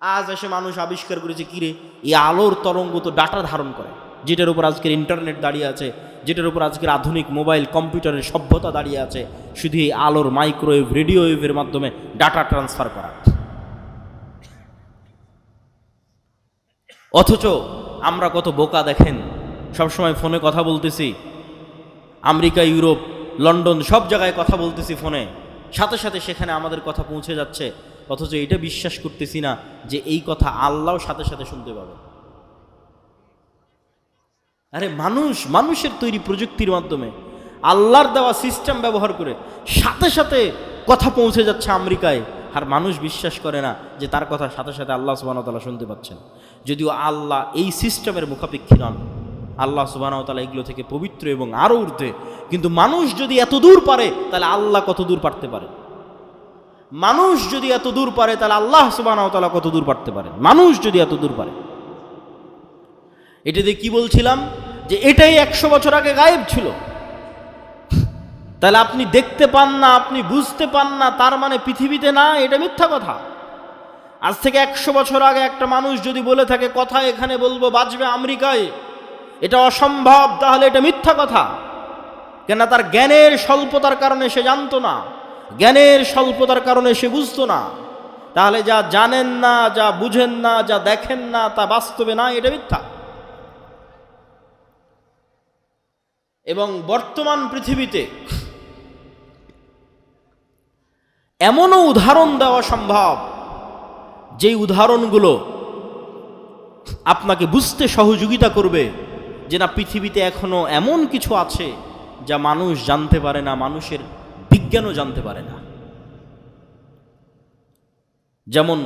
আজ এসে মানুষ আবিষ্কার করেছে কিরে এই আলোর তরঙ্গ তো ডাটা ধারণ করে। যেটার উপর আজকের ইন্টারনেট দাঁড়িয়ে আছে, যেটার উপর আজকের আধুনিক মোবাইল কম্পিউটারের সভ্যতা দাঁড়িয়ে আছে, শুধু এই আলোর মাইক্রোওয়েভ রেডিও ওয়েভের মাধ্যমে ডাটা ট্রান্সফার করা। অথচ আমরা কত বোকা দেখেন, সবসময় ফোনে কথা বলতেছি। আমেরিকা, ইউরোপ, লন্ডন, সব জায়গায় কথা বলতেছি ফোনে। সাথে সাথে সেখানে আমাদের কথা পৌঁছে যাচ্ছে। অথচ এটা বিশ্বাস করতেছি না যে এই কথা আল্লাহ সাথে সাথে শুনতে পাবে। আরে মানুষ, মানুষের তৈরি প্রযুক্তির মাধ্যমে আল্লাহর দেওয়া সিস্টেম ব্যবহার করে সাথে সাথে কথা পৌঁছে যাচ্ছে আমেরিকায়। আর মানুষ বিশ্বাস করে না যে তার কথা সাথে সাথে আল্লাহ সুবাহতালা শুনতে পাচ্ছেন। যদিও আল্লাহ এই সিস্টেমের মুখাপেক্ষী নন। আল্লাহ সুবাহতালা এগুলো থেকে পবিত্র এবং আরও ঊর্ধ্বে। কিন্তু মানুষ যদি এত দূর পারে, তাহলে আল্লাহ কত দূর পারতে পারে? মানুষ যদি এত দূর পারে, তাহলে আল্লাহ সুবাহতালা কত দূর পারতে পারে মানুষ যদি এত দূর পারে। এটা দিয়ে কি বলছিলাম? যে এটাই একশো বছর আগে গায়েব ছিল। তাহলে আপনি দেখতে পান না, আপনি বুঝতে পান না, তার মানে পৃথিবীতে না, এটা মিথ্যা কথা। আজ থেকে একশো বছর আগে একটা মানুষ যদি বলে থাকে, কথা এখানে বলব বাঁচবে আমেরিকায়। এটা অসম্ভব, তাহলে এটা মিথ্যা কথা। কেন তার জ্ঞানের স্বল্পতার কারণে সে জানতো না। জ্ঞানের স্বল্পতার কারণে সে বুঝতো না। তাহলে যা জানেন না, যা বুঝেন না, যা দেখেন না, তা বাস্তবে না, এটা মিথ্যা। এবং বর্তমান পৃথিবীতে এমনও উদাহরণ দেওয়া সম্ভব, যেই উদাহরণগুলো আপনাকে বুঝতে সহযোগিতা করবে যে না, পৃথিবীতে এখনও এমন কিছু আছে যা মানুষ জানতে পারে না, মানুষের বিজ্ঞানও জানতে পারে না। যেমন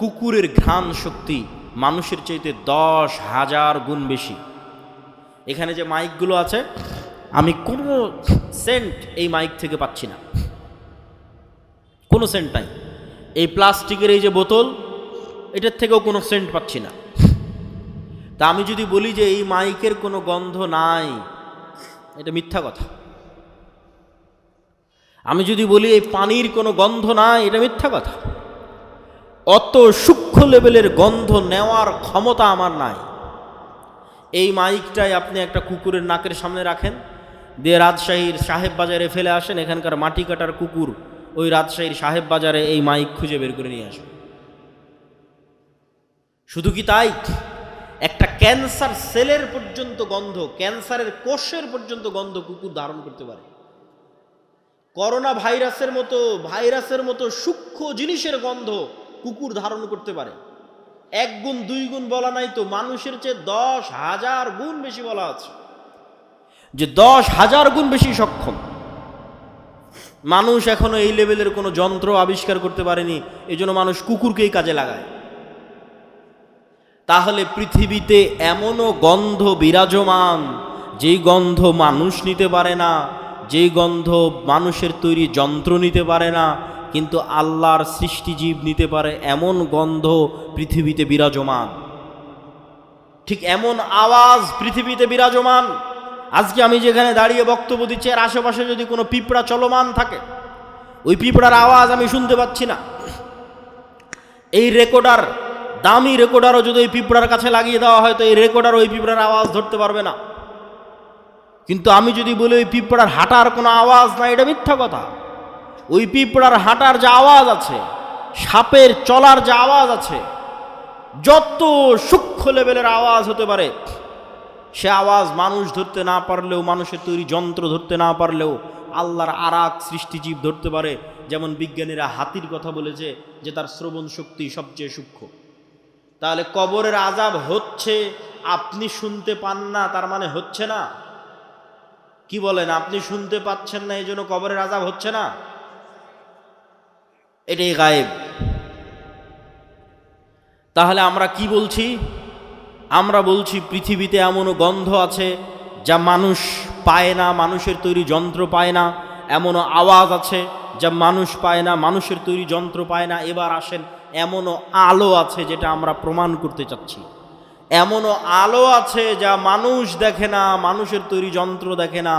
কুকুরের ঘ্রাণ শক্তি মানুষের চাইতে দশ হাজার গুণ বেশি। এখানে যে মাইকগুলো আছে, আমি কোনো সেন্ট এই মাইক থেকে পাচ্ছি না। কোনো সেন্ট নাই। এই প্লাস্টিকের এই যে বোতল, এটার থেকেও কোনো সেন্ট পাচ্ছি না। তা আমি যদি বলি যে এই মাইকের কোনো গন্ধ নাই, এটা মিথ্যা কথা। আমি যদি বলি এই পানির কোনো গন্ধ না এটা মিথ্যা কথা। অত সূক্ষ্ম লেভেলের গন্ধ নেওয়ার ক্ষমতা আমার নাই। এই মাইকটাই আপনি একটা কুকুরের নাকের সামনে রাখেন, দিয়ে রাজশাহীর সাহেব বাজারে ফেলে আসেন, এখানকার মাটি কাটার কুকুর ওই রাজশাহীর সাহেব বাজারে এই মাইক খুঁজে বের করে নিয়ে আসবে। শুধু কি তাই? একটা ক্যান্সার সেলের পর্যন্ত গন্ধ, ক্যান্সারের কোষের পর্যন্ত গন্ধ কুকুর ধারণ করতে পারে। করোনা ভাইরাসের মতো ভাইরাসের মতো সূক্ষ্ম জিনিসের গন্ধ কুকুর ধারণ করতে পারে। এক গুণ, দুই গুণ বলা নাই তো, মানুষের চেয়ে দশ হাজার গুণ বেশি বলা আছে। যে দশ হাজার গুণ বেশি সক্ষম। মানুষ এখনও এই লেভেলের কোনো যন্ত্র আবিষ্কার করতে পারেনি এই জন্য মানুষ কুকুরকেই কাজে লাগায়। তাহলে পৃথিবীতে এমনও গন্ধ বিরাজমান, যেই গন্ধ মানুষ নিতে পারে না যেই গন্ধ মানুষের তৈরি যন্ত্র নিতে পারে না, কিন্তু আল্লাহর সৃষ্টিজীব নিতে পারে এমন গন্ধ পৃথিবীতে বিরাজমান। ঠিক এমন আওয়াজ পৃথিবীতে বিরাজমান। আজকে আমি যেখানে দাঁড়িয়ে বক্তব্য দিচ্ছি আর আশেপাশে যদি কোনো পিঁপড়া চলমান থাকে, ওই পিঁপড়ার আওয়াজ আমি শুনতে পাচ্ছি না। এই রেকর্ডার, দামি রেকর্ডারও যদি ওই পিঁপড়ার কাছে লাগিয়ে দেওয়া হয়, তো এই রেকর্ডার ওই পিঁপড়ার আওয়াজ ধরতে পারবে না। কিন্তু আমি যদি বলি ওই পিঁপড়ার হাঁটার কোনো আওয়াজ না এটা মিথ্যা কথা। ওই পিঁপড়ার হাঁটার যে আওয়াজ আছে, সাপের চলার যে আওয়াজ আছে, যত সূক্ষ্ম লেভেলের আওয়াজ হতে পারে, সে আওয়াজ মানুষ ধরতে না পারলেও, মানুষের তৈরি যন্ত্র ধরতে না পারলেও, আল্লাহর আরাক সৃষ্টিজীব ধরতে পারে। যেমন বিজ্ঞানীরা হাতির কথা বলেছে যে তার শ্রবণ শক্তি সবচেয়ে সূক্ষ্ম। তাহলে কবরের আজাব হচ্ছে, আপনি শুনতে পান না, তার মানে হচ্ছে না। কি বলেন, আপনি শুনতে পাচ্ছেন না, এই জন্য কবরের আজাব হচ্ছে না? এটাই গায়েব। তাহলে আমরা কি বলছি? আমরা বলছি পৃথিবীতে এমনও গন্ধ আছে যা মানুষ পায় না, মানুষের তৈরি যন্ত্র পায় না, এমনও আওয়াজ আছে যা মানুষ পায় না, মানুষের তৈরি যন্ত্র পায় না। এবার আসেন, এমনও আলো আছে যেটা আমরা প্রমাণ করতে চাচ্ছি। এমনও আলো আছে যা মানুষ দেখে না, মানুষের তৈরি যন্ত্র দেখে না,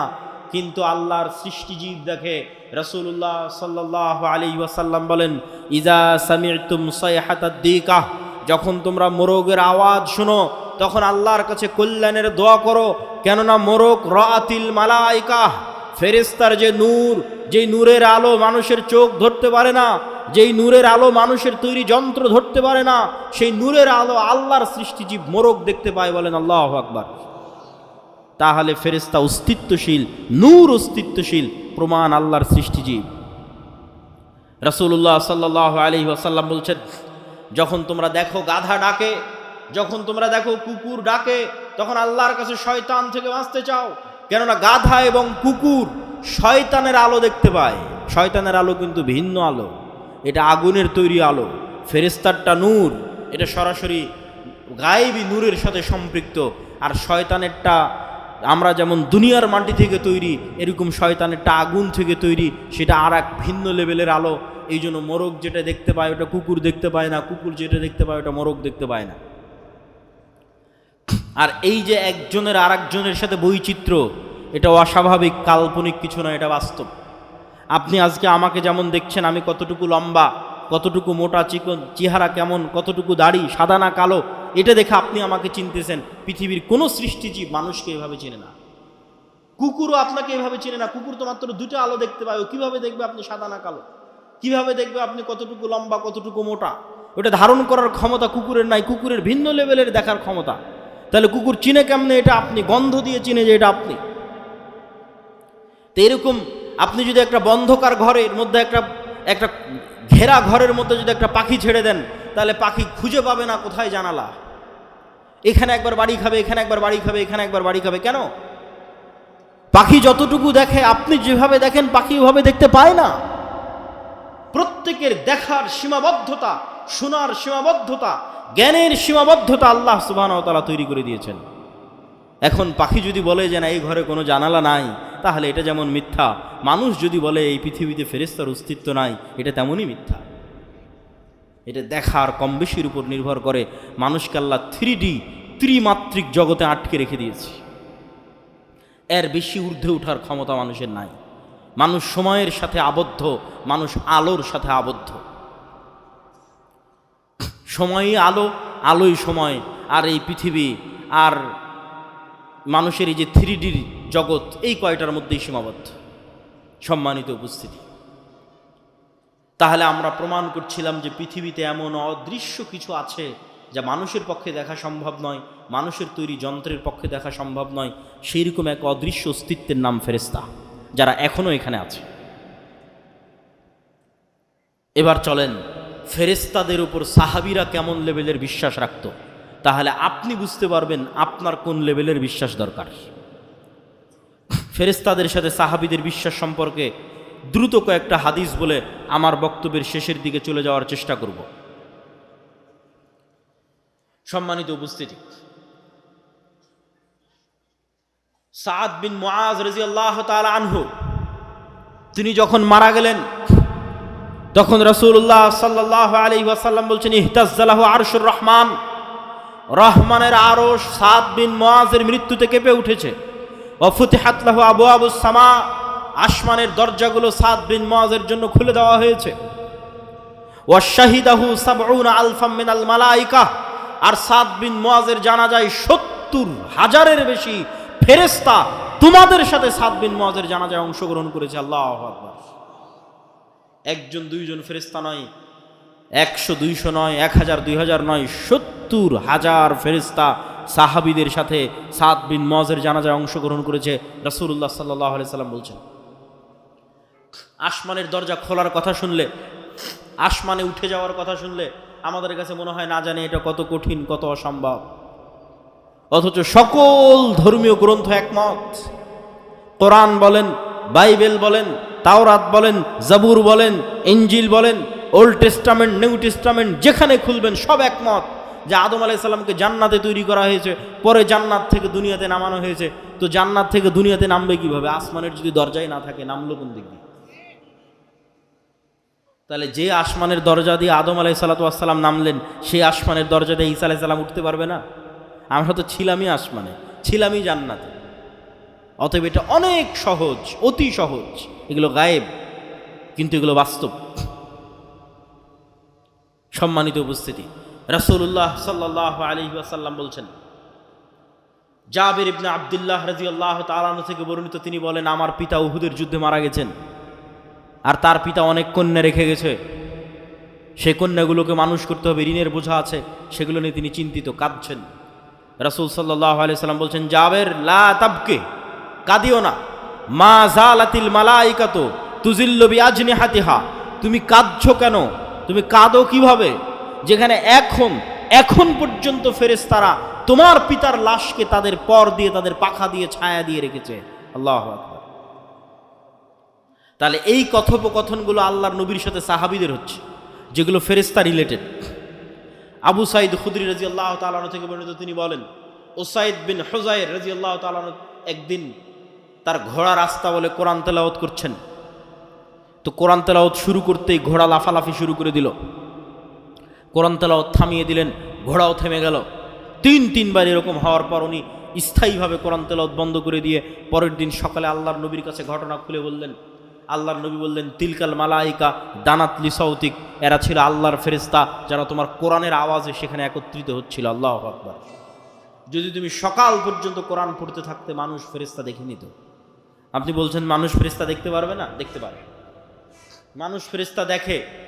কিন্তু আল্লাহর সৃষ্টিজীব দেখে। রসুল্লাহ সাল্লাহ আলী ওয়াসাল্লাম বলেন ইজা সামির তুম সৈহাতাদ্দিকাহ যখন তোমরা মোরগের আওয়াজ শোনো, তখন আল্লাহর কাছে কল্যাণের দোয়া করো, কেননা মোরগ রাতিল মালাইকা ফেরেস্তার যে নূর যে নূরের আলো মানুষের চোখ ধরতে পারে না যেই নূরের আলো মানুষের তৈরি যন্ত্র ধরতে পারে না, সেই নূরের আলো আল্লাহর সৃষ্টিজীব মোরগ দেখতে পায় বলেন আল্লাহ আকবার। তাহলে ফেরেস্তা অস্তিত্বশীল, নূর অস্তিত্বশীল, প্রমাণ আল্লাহর সৃষ্টিজীব রসুল্লাহ সাল্লাহ আলি ওয়াসাল্লাম বলছেন, যখন তোমরা দেখো গাধা ডাকে, যখন তোমরা দেখো কুকুর ডাকে, তখন আল্লাহর কাছে শয়তান থেকে বাঁচতে চাও। কেননা গাধা এবং কুকুর শয়তানের আলো দেখতে পায়। শয়তানের আলো কিন্তু ভিন্ন আলো। এটা আগুনের তৈরি আলো। ফেরেস্তারটা নূর। এটা সরাসরি গায়েবি নূরের সাথে সম্পৃক্ত। আর শয়তানেরটা, আমরা যেমন দুনিয়ার মাটি থেকে তৈরি, এরকম শয়তানেরটা আগুন থেকে তৈরি, সেটা আর এক ভিন্ন লেভেলের আলো। এই জন্য মোরগ যেটা দেখতে পায় ওটা কুকুর দেখতে পায় না, কুকুর যেটা দেখতে পায় ওটা মোরগ দেখতে পায় না। আর এই যে একজনের আর একজনের সাথে বৈচিত্র্য, এটা অস্বাভাবিক, কাল্পনিক কিছু না এটা বাস্তব। আপনি আজকে আমাকে যেমন দেখছেন, আমি কতটুকু লম্বা, কতটুকু মোটা চিকন, চেহারা কেমন, কতটুকু দাড়ি, সাদা না কালো, এটা দেখে আপনি আমাকে চিনতেছেন। পৃথিবীর কোনো সৃষ্টিজীব মানুষকে এভাবে চেনে না। কুকুরও আপনাকে এভাবে চেনে না। কুকুর তো মাত্র দুটো আলো দেখতে পায়। ও কীভাবে দেখবে আপনি সাদা না কালো? কীভাবে দেখবে আপনি কতটুকু লম্বা, কতটুকু মোটা? ওটা ধারণ করার ক্ষমতা কুকুরের নাই। কুকুরের ভিন্ন লেভেলের দেখার ক্ষমতা। তাহলে কুকুর চিনে কেমনে এটা আপনি? গন্ধ দিয়ে চিনে যে এটা আপনি। তো এরকম আপনি যদি একটা বন্ধকার ঘরের মধ্যে একটা একটা ঘেরা ঘরের মধ্যে যদি একটা পাখি ছেড়ে দেন, তাহলে পাখি খুঁজে পাবে না কোথায় জানালা? এখানে একবার বাড়ি খাবে, এখানে একবার বাড়ি খাবে, এখানে একবার বাড়ি খাবে, কেন? পাখি যতটুকু দেখে, আপনি যেভাবে দেখেন, পাখি ওভাবে দেখতে পায় না। প্রত্যেকের দেখার সীমাবদ্ধতা, শোনার সীমাবদ্ধতা, জ্ঞানের সীমাবদ্ধতা আল্লাহ সুবাহ তৈরি করে দিয়েছেন। এখন পাখি যদি বলে যে না, এই ঘরে কোনো জানালা নাই তাহলে এটা যেমন মিথ্যা, মানুষ যদি বলে এই পৃথিবীতে ফেরেস্তার অস্তিত্ব নাই, এটা তেমনই মিথ্যা। এটা দেখার কম বেশির উপর নির্ভর করে মানুষকে আল্লাহ থ্রি ডি ত্রিমাত্রিক জগতে আটকে রেখে দিয়েছে। এর বেশি ঊর্ধ্বে ওঠার ক্ষমতা মানুষের নাই। মানুষ সময়ের সাথে আবদ্ধ, মানুষ আলোর সাথে আবদ্ধ। সময়ই আলো, আলোই সময়, আর এই পৃথিবী, আর মানুষের এই যে থ্রি ডির জগৎ এই কয়টার মধ্যেই সীমাবদ্ধ? সম্মানিত উপস্থিতি। তাহলে আমরা প্রমাণ করছিলাম যে পৃথিবীতে এমন অদৃশ্য কিছু আছে যা মানুষের পক্ষে দেখা সম্ভব নয়, মানুষের তৈরি যন্ত্রের পক্ষে দেখা সম্ভব নয় সেই রকম এক অদৃশ্য অস্তিত্বের নাম ফেরেস্তা যারা এখনও এখানে আছে। এবার চলেন ফেরেস্তাদের উপর সাহাবিরা কেমন লেভেলের বিশ্বাস রাখত? তাহলে আপনি বুঝতে পারবেন আপনার কোন লেভেলের বিশ্বাস দরকার। ফেরেস্তাদের সাথে সাহাবিদের বিশ্বাস সম্পর্কে দ্রুত কয়েকটা হাদিস বলে আমার বক্তব্যের শেষের দিকে চলে যাওয়ার চেষ্টা করব। সম্মানিত উপস্থিতি। সাদ বিন মুআজ রাদিয়াল্লাহু তাআলা আনহু, তিনি যখন মারা গেলেন, তখন রাসূলুল্লাহ সাল্লাল্লাহু আলাইহি ওয়াসাল্লাম বলছেন, ইহতাজ্জালাহু আরশুর রহমান। রহমানের আরশ সাদ বিন মুআজের মৃত্যুতে কেঁপে উঠেছে। ওয়াফুতিহাত লাহু আবওয়াবুস সামা, আসমানের দরজাগুলো সাদ বিন মুআজের জন্য খুলে দেওয়া হয়েছে। ওয়াশাহিদাহু সাবউনা আলফাম মিনাল মালাইকা, আর সাদ বিন মুআজের জানা যায় সত্তর হাজারের বেশি ফেরেস্তা তোমাদের সাথে সাদ বিন মুআজের জানাজায় অংশগ্রহণ করেছে, আল্লাহু একজন, দুইজন ফেরেস্তা নয়, একশো, দুইশো নয়, এক হাজার, দুই হাজার নয়, সত্তর হাজার ফেরিস্তা সাহাবিদের সাথে সাত বিন মজের জানাজায় অংশগ্রহণ করেছে রাসুল্লাহ সাল্লাহ সাল্লাম বলছেন। আসমানের দরজা খোলার কথা শুনলে, আসমানে উঠে যাওয়ার কথা শুনলে আমাদের কাছে মনে হয় না জানে এটা কত কঠিন, কত অসম্ভব। অথচ সকল ধর্মীয় গ্রন্থ একমত। কোরআন বলেন, বাইবেল বলেন, তাওরাত বলেন, জাবুর বলেন ইঞ্জিল বলেন, ওল্ড টেস্টামেন্ট, নিউ টেস্টামেন্ট, যেখানে খুলবেন সব একমত। যে আদম আলাইসাল্লামকে জান্নাতে তৈরি করা হয়েছে, পরে জান্নাত থেকে দুনিয়াতে নামানো হয়েছে, তো জান্নাত থেকে দুনিয়াতে নামবে কীভাবে? আসমানের যদি দরজাই না থাকে, নামলো কোন দিক দিয়ে? তাহলে যে আসমানের দরজা দিয়ে আদম আলাই সাল্লাতাম নামলেন, সেই আসমানের দরজা দিয়ে ঈসা আলাইসাল্লাম উঠতে পারবে না? আমরা তো ছিলামই আসমানে, ছিলামই জান্নাতে। অতএব এটা অনেক সহজ, অতি সহজ। এগুলো গায়েব, কিন্তু এগুলো বাস্তব। সম্মানিত উপস্থিতি। রাসূলুল্লাহ সাল্লাহ আলী ওয়াসাল্লাম বলছেন, জাবির ইবনা আবদুল্লাহ রাজি আল্লাহ তালানো থেকে বর্ণিত তিনি বলেন, আমার পিতা উহুদের যুদ্ধে মারা গেছেন আর তার পিতা অনেক কন্যা রেখে গেছে। সে কন্যাগুলোকে মানুষ করতে হবে, ঋণের বোঝা আছে, সেগুলো নিয়ে তিনি চিন্তিত, কাঁদছেন। রাসূল সাল্লাহ আলি সাল্লাম বলছেন, জাবের, লা কাঁদিও না। মা জালাতিল মালাইকাতো তুজিল্লবি আজনি হাতিহা তুমি কাঁদছো কেন? তুমি কাঁদো কীভাবে? যেখানে এখন এখন পর্যন্ত ফেরেশতারা তোমার পিতার লাশকে তাদের পর দিয়ে, তাদের পাখা দিয়ে, ছায়া দিয়ে রেখেছে। আল্লাহ তাহলে এই কথোপকথনগুলো আল্লাহর নবীর সাথে সাহাবিদের হচ্ছে, যেগুলো ফেরেস্তা রিলেটেড আবু সাইদ খুদরি রাজি আল্লাহ তালানো থেকে বর্ণিত, তিনি বলেন ওসাইদ বিন হোজাইর রাজি আল্লাহ তালানো একদিন তার ঘোড়া রাস্তা বলে কোরআন তেলাওত করছেন। তো কোরআন তেলাওত শুরু করতেই ঘোড়া লাফালাফি শুরু করে দিল। কোরআন তেলাওত থামিয়ে দিলেন, ঘোড়াও থেমে গেল। তিন, তিনবার এরকম হওয়ার পর উনি স্থায়ীভাবে কোরআন তেলাওত বন্ধ করে দিয়ে পরের দিন সকালে আল্লাহর নবীর কাছে ঘটনা খুলে বললেন। আল্লাহর নবী বললেন, তিলকাল মালাইকা দানাতলি সৌতিক এরা ছিল আল্লাহর ফেরিস্তা যারা তোমার কোরআনের আওয়াজে সেখানে একত্রিত হচ্ছিল। আল্লাহ আকবর। যদি তুমি সকাল পর্যন্ত কোরআন পড়তে থাকতে মানুষ ফেরিস্তা দেখে নিত আপনি বলছেন, মানুষ ফেরিস্তা দেখতে পারবে না? দেখতে পারে। মানুষ ফেরিস্তা দেখে।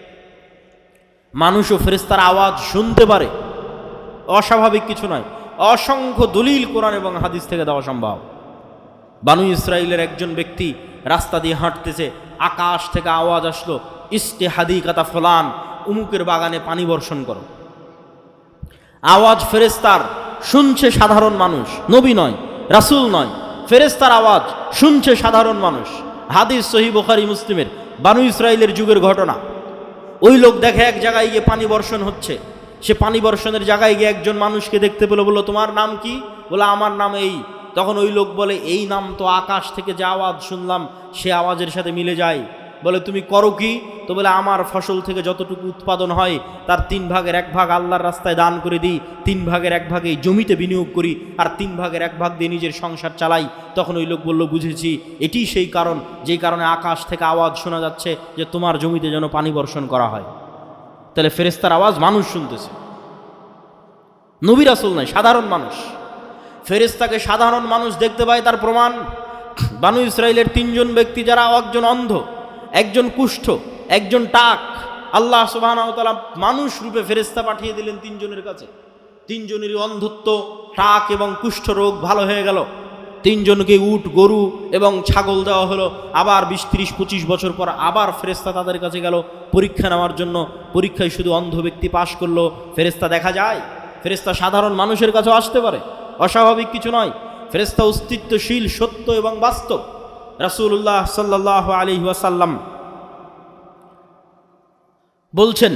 মানুষও ফেরিস্তার আওয়াজ শুনতে পারে। অস্বাভাবিক কিছু নয়। অসংখ্য দলিল কোরআন এবং হাদিস থেকে দেওয়া সম্ভব। বানু ইসরায়েলের একজন ব্যক্তি রাস্তা দিয়ে হাঁটতেছে, আকাশ থেকে আওয়াজ আসলো ইস্তে হাদি কাতা ফলান, উমুকের বাগানে পানি বর্ষণ করো। আওয়াজ ফেরেস্তার শুনছে সাধারণ মানুষ, নবী নয়, রাসুল নয়। ফেরেস্তার আওয়াজ, শুনছে সাধারণ মানুষ। হাদিস সহি বোখারি মুসলিমের, বানু ইসরায়েলের যুগের ঘটনা। ওই লোক দেখে এক জায়গায় গিয়ে পানি বর্ষণ হচ্ছে। সে পানি বর্ষণের জায়গায় গিয়ে একজন মানুষকে দেখতে পেল, বলল, তোমার নাম কি? বলে, আমার নাম এই। তখন ওই লোক বলে, এই নাম তো আকাশ থেকে যে আওয়াজ শুনলাম, সে আওয়াজের সাথে মিলে যায়। বলে, তুমি করো কি? তো বলে, আমার ফসল থেকে যতটুকু উৎপাদন হয়, তার তিন ভাগের এক ভাগ আল্লাহর রাস্তায় দান করে দিই, তিন ভাগের এক ভাগে জমিতে বিনিয়োগ করি, আর তিন ভাগের এক ভাগ দিয়ে নিজের সংসার চালাই। তখন ওই লোক বলল, বুঝেছি, এটি সেই কারণ, যেই কারণে আকাশ থেকে আওয়াজ শোনা যাচ্ছে যে তোমার জমিতে যেন পানি বর্ষণ করা হয়। তাহলে ফেরেস্তার আওয়াজ মানুষ শুনতেছে। নবীর আসল নয় সাধারণ মানুষ। ফেরেস্তাকে সাধারণ মানুষ দেখতে পায় তার প্রমাণ। বানু ইসরায়েলের তিনজন ব্যক্তি যারা, একজন অন্ধ। একজন কুষ্ঠ, একজন টাক, আল্লাহ সুবাহ মানুষ রূপে ফেরেস্তা পাঠিয়ে দিলেন তিনজনের কাছে। তিনজনেরই অন্ধত্ব, টাক এবং কুষ্ঠ রোগ ভালো হয়ে গেল। তিনজনকে উট, গরু এবং ছাগল দেওয়া হলো। আবার বিশ, ত্রিশ, পঁচিশ বছর পর আবার ফেরেস্তা তাদের কাছে গেল। পরীক্ষা নেওয়ার জন্য পরীক্ষায় শুধু অন্ধ ব্যক্তি পাশ করল। ফেরেস্তা দেখা যায়। ফেরেস্তা সাধারণ মানুষের কাছেও আসতে পারে। অস্বাভাবিক কিছু নয়। ফেরেস্তা অস্তিত্বশীল, সত্য এবং বাস্তব। রাসুল্লাহ সাল্লাহ আলী ওয়াসাল্লাম বলছেন,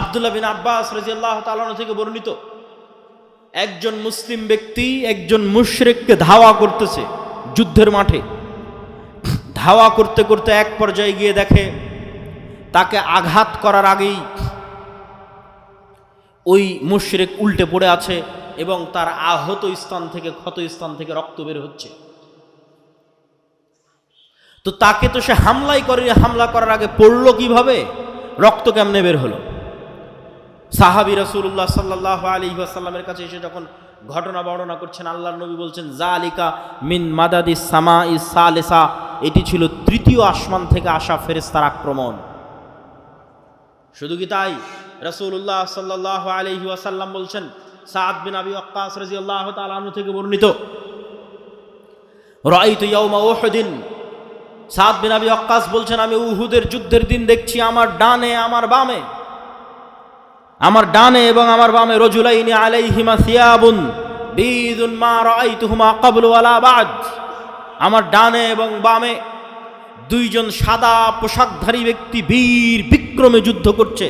আবদুল্লাহ বিন আব্বাস রাজিয়াল্লাহ তালানো থেকে বর্ণিত, একজন মুসলিম ব্যক্তি একজন মুশরেককে ধাওয়া করতেছে যুদ্ধের মাঠে। ধাওয়া করতে করতে এক পর্যায়ে গিয়ে দেখে, তাকে আঘাত করার আগেই ওই মুশরেক উল্টে পড়ে আছে এবং তার আহত স্থান থেকে ক্ষত স্থান থেকে রক্ত বের হচ্ছে। তো তাকে তো সে হামলাই করে, হামলা করার আগে পড়ল কীভাবে? রক্ত কেমনে বের হলো? সাহাবি রসুল্লাহ সাল্লাহ আলী আসাল্লামের কাছে এসে যখন ঘটনা বর্ণনা করছেন আল্লাহ নবী বলছেন জা আলিকা মিন মাদাদি সামা ইসালেসা এটি ছিল তৃতীয় আসমান থেকে আসা ফেরেস্তার আক্রমণ। শুধু কি তাই? রসুল্লাহ সাল্লাহ আলহি আসাল্লাম বলছেন, সাদ বিন আবি আক্কাস রাজি আল্লাহ থেকে বর্ণিত রাইতু ইয়াউমা ওহদিন সাদ বিন আবি আক্কাস বলছেন, আমি উহুদের যুদ্ধের দিন দেখছি, আমার ডানে, আমার বামে। আমার ডানে এবং আমার বামে রজুলাইনি আলাইহিমা সিয়াবুন, বিদুন মা আমার ডানে এবং বামে দুইজন সাদা পোশাকধারী ব্যক্তি বীর বিক্রমে যুদ্ধ করছে।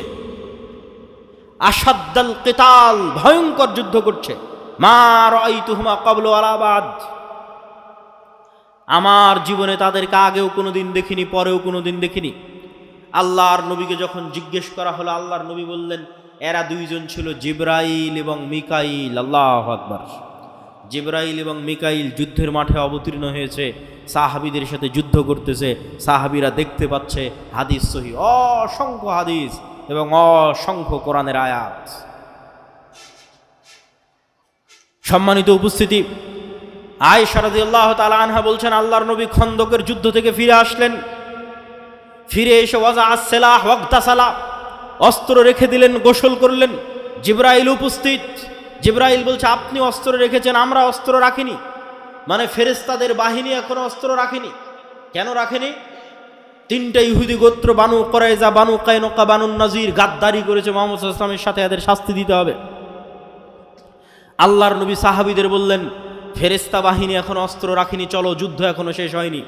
আসাদ্দাল কেতাল, ভয়ঙ্কর যুদ্ধ করছে। মা রাআইতুহুমা ক্বাবলু ওয়ালা বাদ। আমার জীবনে তাদেরকে আগেও কোনো দিন দেখিনি, পরেও কোনো দিন দেখিনি। আল্লাহর নবীকে যখন জিজ্ঞেস করা হলো, আল্লাহর নবী বললেন, এরা দুইজন ছিল, জিব্রাইল এবং মিকাইল। আল্লাহ আকবর। জিব্রাইল এবং মিকাইল যুদ্ধের মাঠে অবতীর্ণ হয়েছে, সাহাবিদের সাথে যুদ্ধ করতেছে, সাহাবিরা দেখতে পাচ্ছে হাদিস সহি, অসংখ্য হাদিস এবং অসংখ্য কোরআনের আয়াত। সম্মানিত উপস্থিতি আয় সারাদি আল্লাহ তালা আনহা বলছেন, আল্লাহর নবী খন্দকের যুদ্ধ থেকে ফিরে আসলেন। ফিরে এসে ওয়াজা আসেলাহ ওয়াক্তাসালা অস্ত্র রেখে দিলেন, গোসল করলেন। জিব্রাইল উপস্থিত। জিব্রাইল বলছে, আপনি অস্ত্র রেখেছেন, আমরা অস্ত্র রাখিনি। মানে ফেরেস্তাদের বাহিনী এখনও অস্ত্র রাখেনি। কেন রাখেনি? তিনটা ইহুদি গোত্র, বানু করাইজা বানু কায়নকা বানু নাজির গাদ্দারি করেছে মোহাম্মদ ইসলামের সাথে এদের শাস্তি দিতে হবে। আল্লাহর নবী সাহাবিদের বললেন ফেরেস্তা বাহিনী এখন অস্ত্র রাখিনি, চলো, যুদ্ধ এখনও শেষ হয়নি।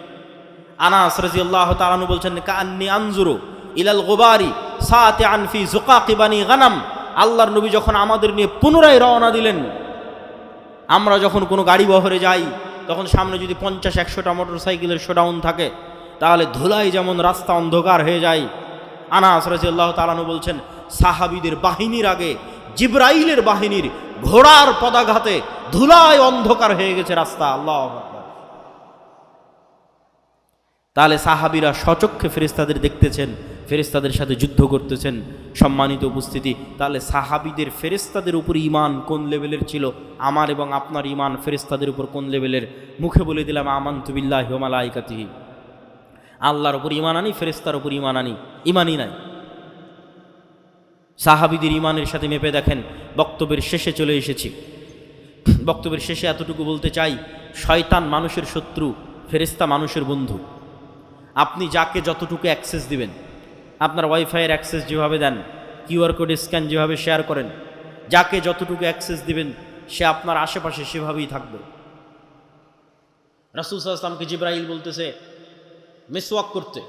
আনাস রাজি আল্লাহ তালানু বলছেন কান্নি আনজুরু ইলাল গোবারি সাতে আনফি জোকাকিবানি গানাম। আল্লাহর নবী যখন আমাদের নিয়ে পুনরায় রওনা দিলেন, আমরা যখন কোনো গাড়ি বহরে যাই, তখন সামনে যদি পঞ্চাশ একশোটা মোটর সাইকেলের শোডাউন থাকে, তাহলে ধুলাই যেমন রাস্তা অন্ধকার হয়ে যায়। আনাস রাজি আল্লাহ তালানু বলছেন, সাহাবিদের বাহিনীর আগে, জিব্রাইলের বাহিনীর ঘোড়ার পদাঘাতে ধুলায় অন্ধকার হয়ে গেছে রাস্তা, আল্লাহ। তাহলে সাহাবিরা সচক্ষে ফেরেস্তাদের দেখতেছেন ফেরেস্তাদের সাথে যুদ্ধ করতেছেন, সম্মানিত উপস্থিতি, তাহলে সাহাবিদের ফেরেস্তাদের উপর ইমান কোন লেভেলের ছিল? আমার এবং আপনার ইমান ফেরেস্তাদের উপর কোন লেভেলের? মুখে বলে দিলাম আমান তুবিল্লাহ হিমালাইকাতিহি আল্লাহর উপর ইমান আনি ফেরেস্তার উপর ইমান আনি ইমানই নাই। সাহাবিদের ইমানের সাথে মেপে দেখেন, বক্তব্যের শেষে চলে এসেছি। বক্তব্যের শেষে এতটুকু বলতে চাই, শয়তান মানুষের শত্রু ফেরেস্তা মানুষের বন্ধু। আপনি যাকে যতটুকু অ্যাক্সেস দিবেন, আপনার ওয়াইফাইয়ের অ্যাক্সেস যেভাবে দেন কিউআর কোড স্ক্যান যেভাবে শেয়ার করেন, যাকে যতটুকু অ্যাক্সেস দিবেন, সে আপনার আশেপাশে সেভাবেই থাকবে। রাসুল সাল্লামকে জিব্রাহিল বলতেছে, মেসওয়াক করতে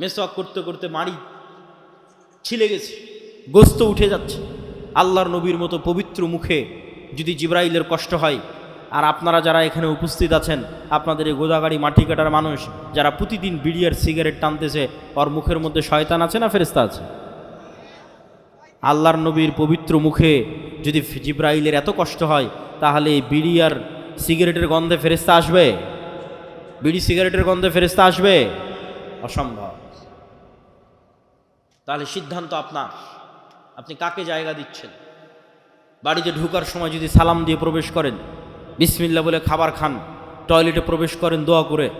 মেসওয়াক করতে করতে মাড়ি ছিলে গেছে। গোস্ত উঠে যাচ্ছে। আল্লাহর নবীর মতো পবিত্র মুখে যদি জিব্রাইলের কষ্ট হয়, আর আপনারা যারা এখানে উপস্থিত আছেন, আপনাদের এই গোদাগাড়ি মাটি কাটার মানুষ, যারা প্রতিদিন বিড়িয়ার সিগারেট টানতেছে, ওর মুখের মধ্যে শয়তান আছে না ফেরেস্তা আছে? আল্লাহর নবীর পবিত্র মুখে যদি জিব্রাইলের এত কষ্ট হয়, তাহলে এই বিড়ি আর সিগারেটের গন্ধে ফেরেস্তা আসবে? বিড়ি সিগারেটের গন্ধে ফেরেস্তা আসবে? অসম্ভব। তাহলে সিদ্ধান্ত আপনার। আপনি কাকে জায়গা দিচ্ছেন? বাড়িতে ঢুকার সময় যদি সালাম দিয়ে প্রবেশ করেন বিসমিল্লা বলে খাবার খান, টয়লেটে প্রবেশ করেন, দোয়া করে,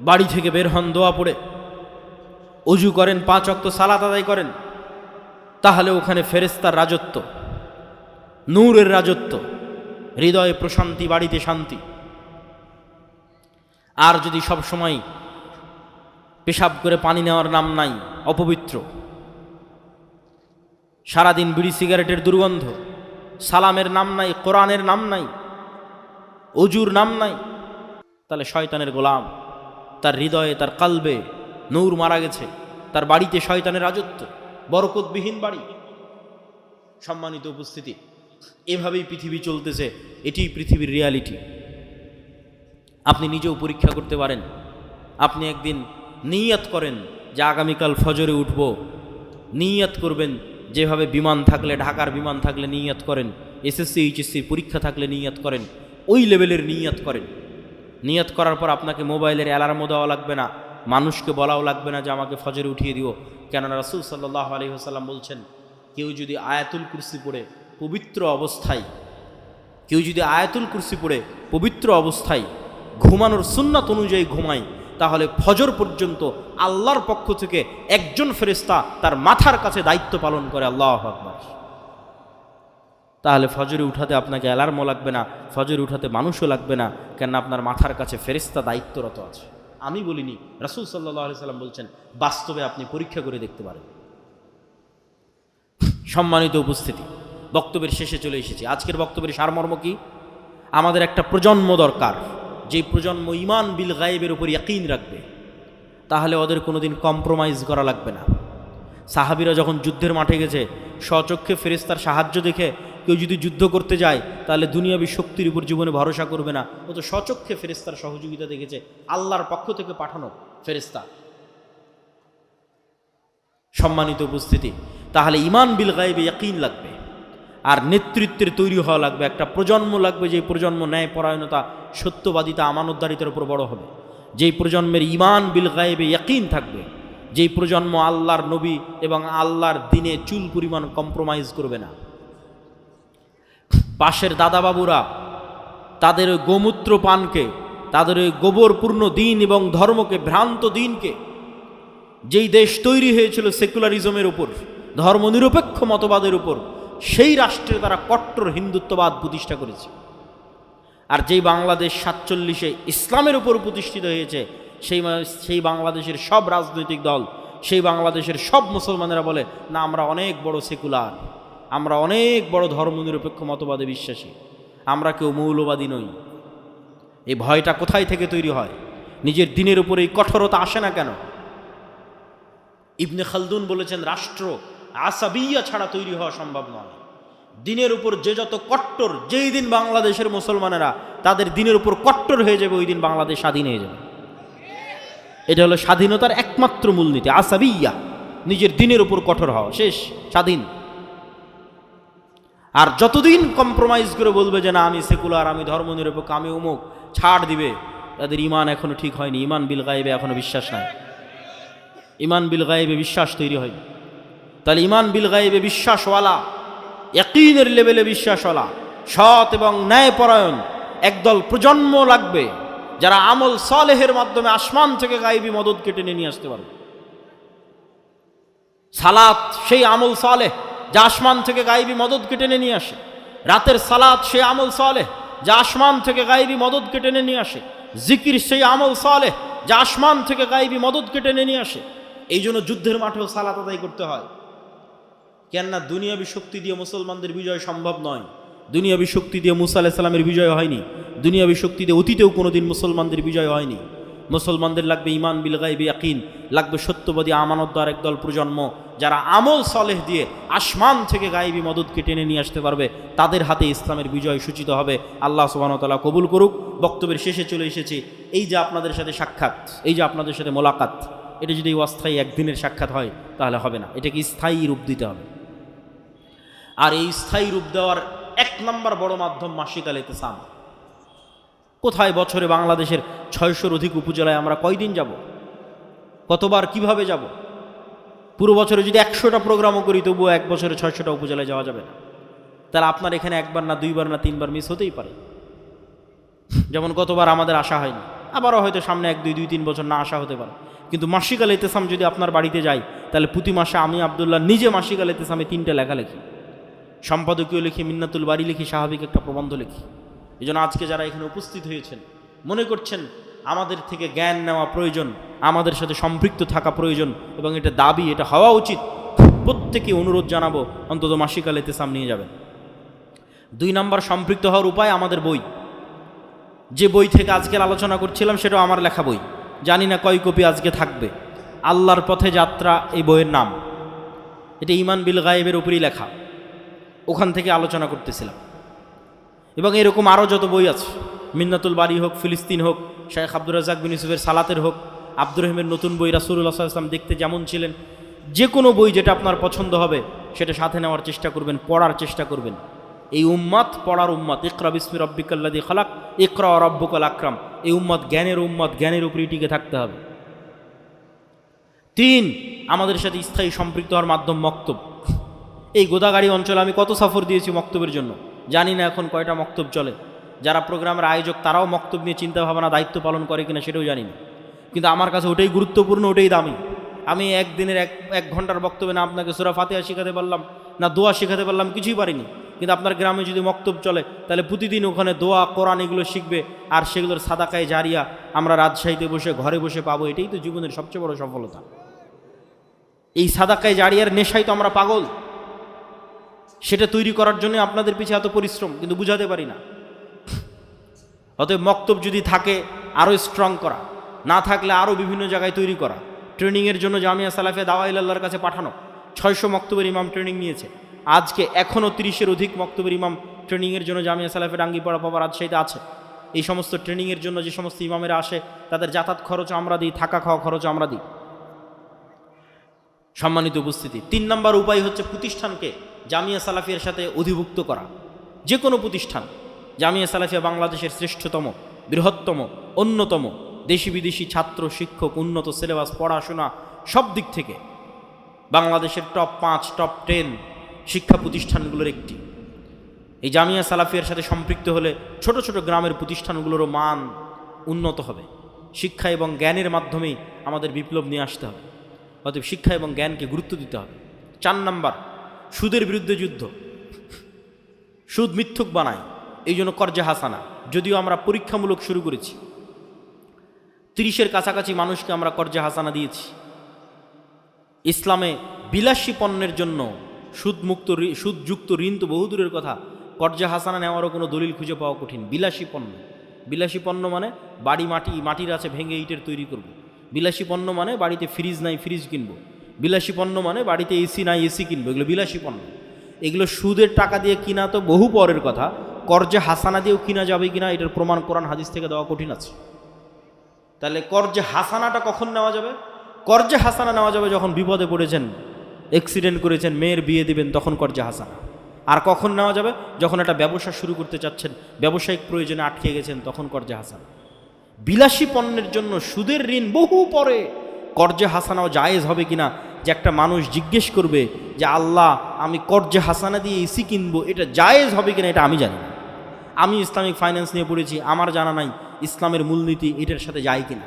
বাড়ি থেকে বের হন, দোয়া পড়ে, অজু করেন, পাঁচ অক্ত সালাত আদায় করেন, তাহলে ওখানে ফেরেস্তার রাজত্ব, নূরের রাজত্ব, হৃদয়ে প্রশান্তি, বাড়িতে শান্তি। আর যদি সব সময় পেশাব করে পানি নেওয়ার নাম নাই, অপবিত্র সারাদিন বিড়ি সিগারেটের দুর্গন্ধ। সালামের নাম নাই, কোরআনের নাম নাই, অজুর নাম নাই। তাহলে শয়তানের গোলাম, তার হৃদয়ে, তার কালবে নূর মারা গেছে, তার বাড়িতে শয়তানের রাজত্ব, বরকতবিহীন বাড়ি। সম্মানিত উপস্থিতি, এভাবেই পৃথিবী চলতেছে এটি পৃথিবীর রিয়ালিটি। আপনি নিজেও পরীক্ষা করতে পারেন, আপনি একদিন নিয়ত করেন যে আগামীকাল ফজরে উঠব, নিয়ত করবেন যেভাবে বিমান থাকলে, ঢাকার বিমান থাকলে নিয়ত করেন, এসএসসি, এইচএসসি পরীক্ষা থাকলে নিয়ত করেন, ওই লেভেলের নিয়ত করেন। নিয়ত করার পর আপনাকে মোবাইলের অ্যালার্মও দেওয়া লাগবে না, মানুষকে বলাও লাগবে না যে আমাকে ফজরে উঠিয়ে দিও। কেননা রাসুল সাল্লাহ আলহিহাসাল্লাম বলছেন, কেউ যদি আয়াতুল কুরসি পড়ে পবিত্র অবস্থায়, কেউ যদি আয়াতুল কুরসি পড়ে পবিত্র অবস্থায়, ঘুমানোর সুন্নাত অনুযায়ী ঘুমায় তাহলে ফজর পর্যন্ত আল্লাহর পক্ষ থেকে একজন ফেরেস্তা তার মাথার কাছে দায়িত্ব পালন করে, আল্লাহ আকবার। তাহলে ফজরে উঠাতে আপনাকে অ্যালার্মও লাগবে না, ফজরে উঠাতে মানুষও লাগবে না কেন আপনার মাথার কাছে ফেরেস্তা দায়িত্বরত আছে। আমি বলিনি, রাসুল সাল্লাহ সাল্লাম বলছেন, বাস্তবে আপনি পরীক্ষা করে দেখতে পারেন। সম্মানিত উপস্থিতি, বক্তব্যের শেষে চলে এসেছি। আজকের বক্তব্যের সারমর্ম কি? আমাদের একটা প্রজন্ম দরকার। যে প্রজন্ম ইমান বিল গায়েবের উপর ইয়াকিন রাখবে, তাহলে ওদের কোনোদিন কম্প্রোমাইজ করা লাগবে না। সাহাবিরা যখন যুদ্ধের মাঠে গেছে, স্বচক্ষে ফেরেস্তার সাহায্য দেখে কেউ যদি যুদ্ধ করতে যায়, তাহলে দুনিয়াবী শক্তির উপর জীবনে ভরসা করবে না। ও তো স্বচক্ষে ফেরেস্তার সহযোগিতা দেখেছে, আল্লাহর পক্ষ থেকে পাঠানো ফেরেস্তা সম্মানিত উপস্থিতি, তাহলে ইমান বিল গায়েবে ইয়াকিন লাগবে। আর নেতৃত্বের তৈরি হওয়া লাগবে, একটা প্রজন্ম লাগবে যে প্রজন্ম ন্যায় পরায়ণতা সত্যবাদিতা, আমানতদারিতার উপর বড় হবে। যেই প্রজন্মের ইমান বিল গায়েবে ইয়াকিন থাকবে, যেই প্রজন্ম আল্লাহর নবী এবং আল্লাহর দিনে চুল পরিমাণ কম্প্রোমাইজ করবে না। পাশের দাদা বাবুরা তাদের ওই গোমূত্র পানকে, তাদের ওই গোবরপূর্ণ দিন এবং ধর্মকে, ভ্রান্ত দিনকে, যেই দেশ তৈরি হয়েছিল সেকুলারিজমের উপর, ধর্মনিরপেক্ষ মতবাদের উপর সেই রাষ্ট্রে তারা কট্টর হিন্দুত্ববাদ প্রতিষ্ঠা করেছে। আর যেই বাংলাদেশ সাতচল্লিশে ইসলামের উপর প্রতিষ্ঠিত হয়েছে, সেই সেই বাংলাদেশের সব রাজনৈতিক দল, সেই বাংলাদেশের সব মুসলমানেরা বলে, না, আমরা অনেক বড় সেকুলার, আমরা অনেক বড় ধর্মনিরপেক্ষ মতবাদে বিশ্বাসী, আমরা কেউ মৌলবাদী নই। এই ভয়টা কোথায় থেকে তৈরি হয়? নিজের দিনের উপরে এই কঠোরতা আসে না কেন? ইবনে খালদুন বলেছেন, রাষ্ট্র আসাবিয়া ছাড়া তৈরি হওয়া সম্ভব নয়। দিনের উপর যে যত কট্টর, যেই দিন বাংলাদেশের মুসলমানেরা তাদের দিনের উপর কট্টর হয়ে যাবে, ওই দিন বাংলাদেশ স্বাধীন হয়ে যাবে। এটা হলো স্বাধীনতার একমাত্র মূলনীতি, আসাবিয়া, নিজের দিনের উপর কঠোর হওয়া, শেষ, স্বাধীন। আর যতদিন কম্প্রোমাইজ করে বলবে যে না, আমি সেকুলার আমি ধর্ম ধর্মনিরপেক্ষ, আমি অমুক ছাড় দিবে, তাদের ইমান এখনও ঠিক হয়নি, ইমান বিল গায়েবে এখনও বিশ্বাস নাই। ইমান বিল গায়েবে বিশ্বাস তৈরি হয়নি। তাহলে ইমান বিল গায়েবে বিশ্বাসওয়ালা একইনের লেভেলে বিশ্বাসওয়ালা, সৎ এবং ন্যায়পরায়ণ একদল প্রজন্ম লাগবে যারা আমল সলেহের মাধ্যমে আসমান থেকে গায়েবী মদত কেটে নিয়ে আসতে পারবে। সালাত সেই আমল সালেহ যা আসমান থেকে গায়েবী মদত কেটে নিয়ে আসে। রাতের সালাত সেই আমল সালেহ যা আসমান থেকে গায়েবী মদত কেটে নিয়ে আসে। জিকির সেই আমল সালেহ যা আসমান থেকে গায়েবী মদত কেটে নিয়ে আসে। এই জন্য যুদ্ধের মাঠেও সালাত আদায় করতে হয়। কেননা দুনিয়াবী শক্তি দিয়ে মুসলমানদের বিজয় সম্ভব নয়। দুনিয়াবী শক্তি দিয়ে মুসা আলাইসাল্লামের বিজয় হয়নি। দুনিয়াবী শক্তি দিয়ে অতীতেও কোনোদিন মুসলমানদের বিজয় হয়নি। মুসলমানদের লাগবে ইমান বিল গাইবি ইয়াকিন, লাগবে সত্যবাদী আমানতদার একদল প্রজন্ম যারা আমল সলেহ দিয়ে আসমান থেকে গায়েবী মদতকে টেনে নিয়ে আসতে পারবে। তাদের হাতে ইসলামের বিজয় সূচিত হবে। আল্লাহ সুবাহতাল্লাহ কবুল করুক। বক্তব্যের শেষে চলে এসেছি। এই যে আপনাদের সাথে সাক্ষাৎ, এই যে আপনাদের সাথে মোলাকাত, এটা যদি অস্থায়ী একদিনের সাক্ষাৎ হয়, তাহলে হবে না। এটাকে স্থায়ী রূপ দিতে হবে। আর এই স্থায়ী রূপ দেওয়ার এক নম্বর বড় মাধ্যম মাসিক আল ইতেসাম কোথায় বছরে বাংলাদেশের ছয়শোর অধিক উপজেলায় আমরা কয়দিন যাব? কতবার কীভাবে যাব? পুরো বছরে যদি একশোটা প্রোগ্রামও করি, তবুও এক বছরে ছয়শোটা উপজেলায় যাওয়া যাবে না। তাহলে আপনার এখানে একবার না, দুইবার না, তিনবার মিস হতেই পারে। যেমন কতবার আমাদের আসা হয়নি। আবারও হয়তো সামনে এক, দুই দুই, তিন বছর না আসা হতে পারে। কিন্তু মাসিক আল ইতেসাম যদি আপনার বাড়িতে যাই তাহলে প্রতি মাসে আমি আবদুল্লাহ নিজে মাসিক আল ইতেসামে তিনটে লেখা লিখি সম্পাদকীয় লিখি, মিন্নাতুল বাড়ি লিখি স্বাভাবিক একটা প্রবন্ধ লিখি। এই আজকে যারা এখানে উপস্থিত হয়েছেন, মনে করছেন আমাদের থেকে জ্ঞান নেওয়া প্রয়োজন, আমাদের সাথে সম্পৃক্ত থাকা প্রয়োজন এবং এটা দাবি, এটা হওয়া উচিত, প্রত্যেকে অনুরোধ জানাব, অন্তত মাসিকাল এতেসাম নিয়ে যাবেন। দুই নম্বর সম্পৃক্ত হওয়ার উপায় আমাদের বই। যে বই থেকে আজকের আলোচনা করছিলাম, সেটাও আমার লেখা বই। জানি না কয় কপি আজকে থাকবে। আল্লাহর পথে যাত্রা এই বইয়ের নাম। এটা ইমান বিল গায়েবের উপরই লেখা। ওখান থেকে আলোচনা করতেছিলাম। এবং এরকম আরও যত বই আছে, মিন্নাতুল বাড়ি হোক, ফিলিস্তিন হোক শেখ আব্দুর রাজাক বিন ইউসুফের সালাতের হোক, আব্দুর রহিমের নতুন বই রাসুল্লাহ ইসলাম দেখতে যেমন ছিলেন, যে কোনো বই যেটা আপনার পছন্দ হবে, সেটা সাথে নেওয়ার চেষ্টা করবেন, পড়ার চেষ্টা করবেন। এই উম্মাদ পড়ার উম্মাদ ইকরা বিসমি রব্বিকাল্লাদি খালাক, ইকরা রব্বকাল আকরাম, এই উম্মাদ জ্ঞানের উম্মাদ জ্ঞানের উপরেই টিকে থাকতে হবে। তিন, আমাদের সাথে স্থায়ী সম্পৃক্ত হওয়ার মাধ্যম মক্তব। এই গোদাগাড়ি অঞ্চলে আমি কত সফর দিয়েছি মক্তবের জন্য? জানি না এখন কয়টা মক্তব চলে। যারা প্রোগ্রামের আয়োজক, তারাও মক্তব নিয়ে চিন্তা ভাবনা দায়িত্ব পালন করে কিনা সেটাও জানি না। কিন্তু আমার কাছে ওটাই গুরুত্বপূর্ণ, ওটাই দামি। আমি একদিনের এক এক ঘণ্টার বক্তব্যে না আপনাকে সুরা ফাতেহা শেখাতে পারলাম, না দোয়া শেখাতে পারলাম, কিছুই পারিনি। কিন্তু আপনার গ্রামে যদি মক্তব চলে, তাহলে প্রতিদিন ওখানে দোয়া, কোরআন এগুলো শিখবে, আর সেগুলোর সাদাকায় জারিয়া আমরা রাজশাহীতে বসে, ঘরে বসে পাবো, এটাই তো জীবনের সবচেয়ে বড় সফলতা। এই সাদাকায় জারিয়ার নেশাই তো আমরা পাগল। সেটা তৈরি করার জন্য আপনাদের পিছিয়ে এত পরিশ্রম, কিন্তু বুঝাতে পারি না। অতএব মক্তব যদি থাকে আরও স্ট্রং করা। না থাকলে আরও বিভিন্ন জায়গায় তৈরি করা। ট্রেনিংয়ের জন্য জামিয়া সালাফে দাওয়াইল আল্লাহর কাছে পাঠানো। ছয়শো মক্তবের ইমাম ট্রেনিং নিয়েছে। আজকে এখনও তিরিশের অধিক মক্তবের ইমাম ট্রেনিংয়ের জন্য জামিয়া সালাফে ডাঙ্গিপাড়া পাওয়া রাজশাহীতে আছে। এই সমস্ত ট্রেনিংয়ের জন্য যে সমস্ত ইমামেরা আসে, তাদের যাতায়াত খরচ আমরা দিই, থাকা খাওয়া খরচ আমরা দিই। সম্মানিত উপস্থিতি, তিন নম্বর উপায় হচ্ছে প্রতিষ্ঠানকে জামিয়া সালাফিয়ার সাথে অধিভুক্ত করা। যে কোনো প্রতিষ্ঠান, জামিয়া সালাফিয়া বাংলাদেশের শ্রেষ্ঠতম, বৃহত্তম, অন্যতম দেশি বিদেশি ছাত্র, শিক্ষক, উন্নত সিলেবাস, পড়াশোনা, সব দিক থেকে বাংলাদেশের টপ পাঁচ টপ টেন শিক্ষা প্রতিষ্ঠানগুলোর একটি। এই জামিয়া সালাফিয়ার সাথে সম্পৃক্ত হলে ছোট ছোট গ্রামের প্রতিষ্ঠানগুলোরও মান উন্নত হবে। শিক্ষা এবং জ্ঞানের মাধ্যমেই আমাদের বিপ্লব নিয়ে আসতে হবে। অতএব শিক্ষা এবং জ্ঞানকে গুরুত্ব দিতে হবে। চার নাম্বার সুদের বিরুদ্ধে যুদ্ধ। সুদ মিথ্যুক বানায় এই জন্য কর্জা হাসানা, যদিও আমরা পরীক্ষামূলক শুরু করেছি। তিরিশের কাছাকাছি মানুষকে আমরা কর্জা হাসানা দিয়েছি। ইসলামে বিলাসী পণ্যের জন্য সুদমুক্ত সুদযুক্ত ঋণ তো বহুদূরের কথা। কর্জা হাসানা নেওয়ারও কোনো দলিল খুঁজে পাওয়া কঠিন। বিলাসী পণ্য। বিলাসী পণ্য মানে বাড়ি, মাটি, মাটির আছে, ভেঙে ইটের তৈরি করব। বিলাসী পণ্য মানে বাড়িতে ফ্রিজ নাই, ফ্রিজ কিনবো। বিলাসী পণ্য মানে বাড়িতে এসি নাই, এসি কিনবো, এগুলো বিলাসী পণ্য। এগুলো সুদের টাকা দিয়ে কিনা তো বহু পরের কথা। কর্জে হাসানা দিয়েও কিনা যাবে কিনা, এটার প্রমাণ কোরআন হাদিস থেকে দেওয়া কঠিন আছে। তাহলে কর্জে হাসানাটা কখন নেওয়া যাবে? কর্জে হাসানা নেওয়া যাবে যখন বিপদে পড়েছেন অ্যাক্সিডেন্ট করেছেন, মেয়ের বিয়ে দিবেন, তখন কর্জে হাসানা। আর কখন নেওয়া যাবে? যখন একটা ব্যবসা শুরু করতে চাচ্ছেন, ব্যবসায়িক প্রয়োজনে আটকে গেছেন, তখন কর্জে হাসানা। বিলাসী পণ্যের জন্য সুদের ঋণ বহু পরে। কর্জে হাসানাও জায়েজ হবে কিনা যে একটা মানুষ জিজ্ঞেস করবে যে, আল্লাহ, আমি কর্জে হাসানা দিয়ে এসি কিনবো, এটা জায়েজ হবে কিনা এটা আমি জানি আমি ইসলামিক ফাইন্যান্স নিয়ে পড়েছি, আমার জানা নাই ইসলামের মূলনীতি এটার সাথে যায় কিনা।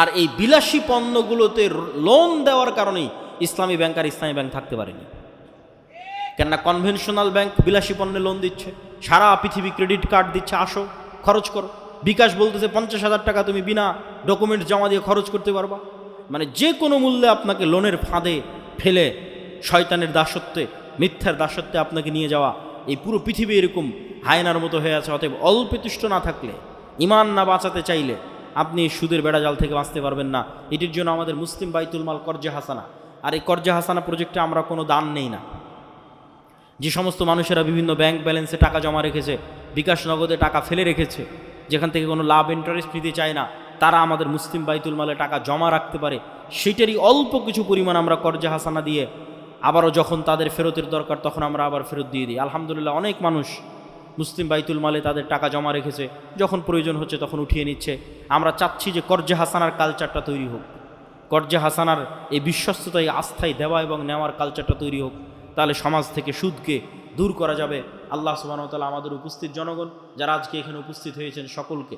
আর এই বিলাসী পণ্যগুলোতে লোন দেওয়ার কারণেই ইসলামী ব্যাংক আর ইসলামী ব্যাংক থাকতে পারেনি। কেননা কনভেনশনাল ব্যাংক বিলাসী পণ্যে লোন দিচ্ছে, সারা পৃথিবী ক্রেডিট কার্ড দিচ্ছে, আসো, খরচ করো। বিকাশ বলতেছে, পঞ্চাশ হাজার টাকা তুমি বিনা ডকুমেন্ট জমা দিয়ে খরচ করতে পারবা। মানে যে কোনো মূল্যে আপনাকে লোনের ফাঁদে ফেলে শয়তানের দাসত্বে, মিথ্যার দাসত্বে আপনাকে নিয়ে যাওয়া, এই পুরো পৃথিবী এরকম হায়নার মতো হয়ে আছে। অতএব অল্পে তুষ্ট না থাকলে, ইমান না বাঁচাতে চাইলে আপনি এই সুদের বেড়াজাল থেকে বাঁচতে পারবেন না। এটির জন্য আমাদের মুসলিম বাইতুল মাল কর্জে হাসানা, আর এই কর্জে হাসানা প্রজেক্টে আমরা কোনো দান নেই না। যে সমস্ত মানুষেরা বিভিন্ন ব্যাংক ব্যালেন্সে টাকা জমা রেখেছে, বিকাশ নগদে টাকা ফেলে রেখেছে যেখান থেকে কোনো লাভ ইন্টারেস্ট নিতে চায় না, তারা আমাদের মুসলিম বাইতুল মালে টাকা জমা রাখতে পারে। সেটারই অল্প কিছু পরিমাণ আমরা কর্জা হাসানা দিয়ে আবারও যখন তাদের ফেরতের দরকার তখন আমরা আবার ফেরত দিয়ে দিই। আলহামদুলিল্লাহ অনেক মানুষ মুসলিম বাইতুল মালে তাদের টাকা জমা রেখেছে। যখন প্রয়োজন হচ্ছে তখন উঠিয়ে নিচ্ছে। আমরা চাচ্ছি যে কর্জা হাসানার কালচারটা তৈরি হোক। কর্জা হাসানার এই বিশ্বস্ততায় আস্থায় দেওয়া এবং নেওয়ার কালচারটা তৈরি হোক। তাহলে সমাজ থেকে সুদকে দূর করা যাবে। আল্লাহ সুবাহতালা আমাদের উপস্থিত জনগণ যারা আজকে এখানে উপস্থিত হয়েছেন সকলকে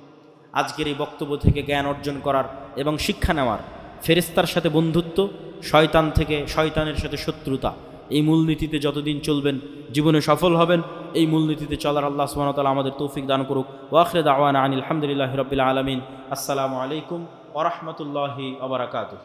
আজকের এই বক্তব্য থেকে জ্ঞান অর্জন করার এবং শিক্ষা নেওয়ার ফেরেস্তার সাথে বন্ধুত্ব, শয়তান থেকে শয়তানের সাথে শত্রুতা, এই মূলনীতিতে যতদিন চলবেন জীবনে সফল হবেন, এই মূলনীতিতে চলার আল্লাহ সুবাহতালা আমাদের তৌফিক দান করুক। ওয়াখরে দাওয়ান আনিল আলহামদুলিল্লাহ রবিল আলমিন। আসসালামু আলাইকুম ওরহমতুল্লাহি আবরাকাতুহ